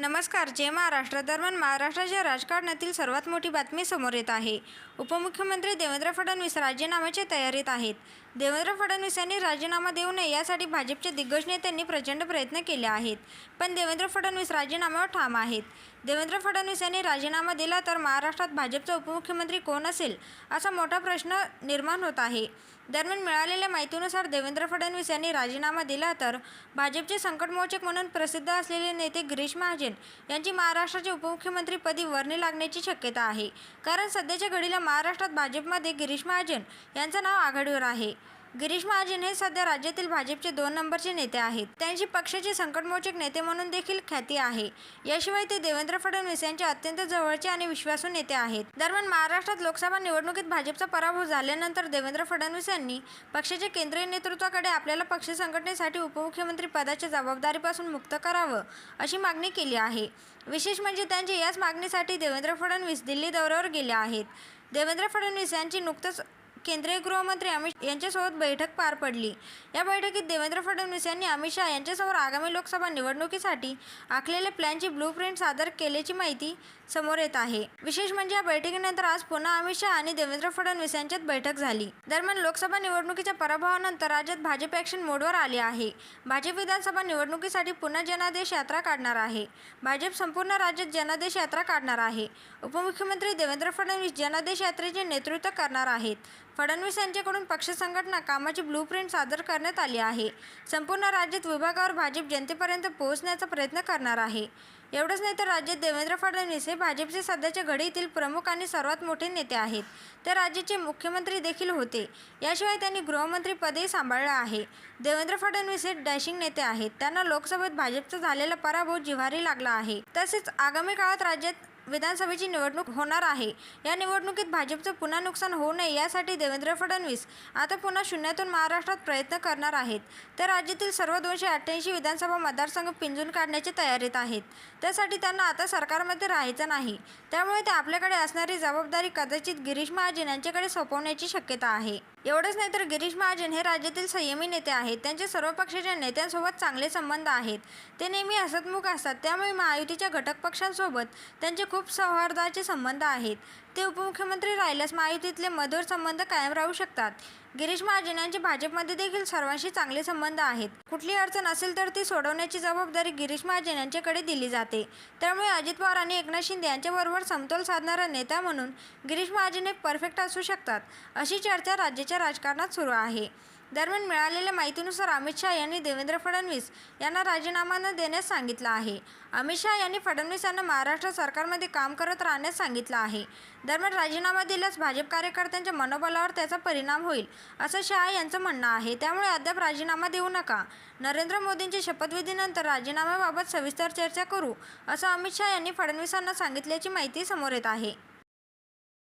नमस्कार जय महाराष्ट्र. दरम्यान महाराष्ट्राच्या राजकारणातील सर्वात मोठी बातमी समोर येत आहे. उपमुख्यमंत्री देवेंद्र फडणवीस राजीनाम्याच्या तयारीत आहेत. देवेंद्र फडणवीस यांनी राजीनामा देऊ नये यासाठी भाजपच्या दिग्गज नेत्यांनी प्रचंड प्रयत्न केले आहेत. पण देवेंद्र फडणवीस राजीनाम्यावर ठाम आहेत. देवेंद्र फडणवीस यांनी राजीनामा दिला तर महाराष्ट्रात भाजपचा उपमुख्यमंत्री कोण असेल असा मोठा प्रश्न निर्माण होत आहे. दरम्यान मिळालेल्या माहितीनुसार देवेंद्र फडणवीस यांनी राजीनामा दिला तर भाजपचे संकटमोचक म्हणून प्रसिद्ध असलेले नेते गिरीश महाजन यांची महाराष्ट्राचे उपमुख्यमंत्रीपदी वर्णी लागण्याची शक्यता आहे. कारण सध्याच्या घडीला महाराष्ट्रात भाजपमध्ये गिरीश महाजन यांचं नाव आघाडीवर आहे. गिरीश महाजन हे सध्या राज्यातील भाजपचे दोन नंबरचे नेते आहेत. त्यांची पक्षाचे संकटमोचक नेते म्हणून देखील ख्याती आहे. याशिवाय ते देवेंद्र फडणवीस यांचे अत्यंत जवळचे आणि विश्वासू नेते आहेत. दरम्यान महाराष्ट्रात लोकसभा निवडणुकीत भाजपचा पराभव झाल्यानंतर देवेंद्र फडणवीस यांनी पक्षाच्या केंद्रीय नेतृत्वाकडे आपल्याला पक्ष संघटनेसाठी उपमुख्यमंत्री पदाच्या जबाबदारीपासून मुक्त करावं अशी मागणी केली आहे. विशेष म्हणजे त्यांच्या याच मागणीसाठी देवेंद्र फडणवीस दिल्ली दौऱ्यावर गेले आहेत. देवेंद्र फडणवीस यांची नुकतंच केंद्रीय गृहमंत्री अमित यांच्यासोबत बैठक पार पडली. या बैठकीत देवेंद्र फडणवीस यांनी अमित शहा यांच्यासमोर आगामी लोकसभा निवडणुकीसाठी आखलेल्या प्लॅनची ब्लूप्रिंट सादर केल्याची माहिती समोर येत आहे. विशेष म्हणजे या बैठकीनंतर आज पुन्हा अमित शहा आणि देवेंद्र फडणवीस यांच्यात बैठक झाली. दरम्यान लोकसभा निवडणुकीच्या पराभवानंतर राज्यात भाजप ॲक्शन मोडवर आले आहे. भाजप विधानसभा निवडणुकीसाठी पुन्हा जनादेश यात्रा काढणार आहे. भाजप संपूर्ण राज्यात जनादेश यात्रा काढणार आहे. उपमुख्यमंत्री देवेंद्र फडणवीस जनादेश यात्रेचे नेतृत्व करणार आहेत. फडणवीस यांच्याकडून पक्ष संघटना कामाची ब्लूप्रिंट सादर करण्यात आली आहे. संपूर्ण राज्यात विभागावर भाजप जनतेपर्यंत पोहोचण्याचा प्रयत्न करणार आहे. एवढंच नाही तर राज्यात देवेंद्र फडणवीस हे भाजपचे सध्याच्या घडीतील प्रमुख आणि सर्वात मोठे नेते आहेत. ते राज्याचे मुख्यमंत्री देखील होते. याशिवाय त्यांनी गृहमंत्री पदही सांभाळलं आहे. देवेंद्र फडणवीस हे डॅशिंग नेते आहेत. त्यांना लोकसभेत भाजपचा झालेला पराभव जिव्हारी लागला आहे. तसेच आगामी काळात राज्यात विधानसभेची निवडणूक होणार आहे. या निवडणुकीत भाजपचं पुन्हा नुकसान होऊ नये यासाठी देवेंद्र फडणवीस आता पुन्हा शून्यातून महाराष्ट्रात प्रयत्न करणार आहेत. तर राज्यातील सर्व दोनशे अठ्ठ्याऐंशी विधानसभा मतदारसंघ पिंजून काढण्याच्या तयारीत आहेत. त्यासाठी त्यांना आता सरकारमध्ये राहायचं नाही. त्यामुळे ते आपल्याकडे असणारी जबाबदारी कदाचित गिरीश महाजन यांच्याकडे सोपवण्याची शक्यता आहे. एवढंच नाही तर गिरीश महाजन हे राज्यातील संयमी नेते आहेत. त्यांचे सर्व पक्षाच्या नेत्यांसोबत चांगले संबंध आहेत. ते नेहमी हसतमुख असतात. त्यामुळे महायुतीच्या घटक पक्षांसोबत त्यांचे खूप सौहार्दाचे संबंध आहेत. ते उपमुख्यमंत्री राहिल्यास महायुतीतले मधुर संबंध कायम राहू शकतात. गिरीश महाजन यांचे भाजपमध्ये देखील सर्वांशी चांगले संबंध आहेत. कुठली अडचण असेल तर ती सोडवण्याची जबाबदारी गिरीश महाजन यांच्याकडे दिली जाते. त्यामुळे अजित पवार आणि एकनाथ शिंदे यांच्याबरोबर समतोल साधणारा नेता म्हणून गिरीश महाजन हे परफेक्ट असू शकतात. अशी चर्चा राज्याच्या राजकारणात सुरू आहे. दरम्यान मिळालेल्या माहितीनुसार अमित शहा यांनी देवेंद्र फडणवीस यांना राजीनामा न देण्यास सांगितलं आहे. अमित शहा यांनी फडणवीस यांना महाराष्ट्र सरकारमध्ये काम करत राहण्यास सांगितलं आहे. दरम्यान राजीनामा दिल्यास भाजप कार्यकर्त्यांच्या मनोबलावर त्याचा परिणाम होईल असं शहा यांचं म्हणणं आहे. त्यामुळे अद्याप राजीनामा देऊ नका. नरेंद्र मोदींच्या शपथविधीनंतर राजीनाम्याबाबत सविस्तर चर्चा करू असं अमित शहा यांनी फडणवीसांना सांगितल्याची माहिती समोर येत आहे.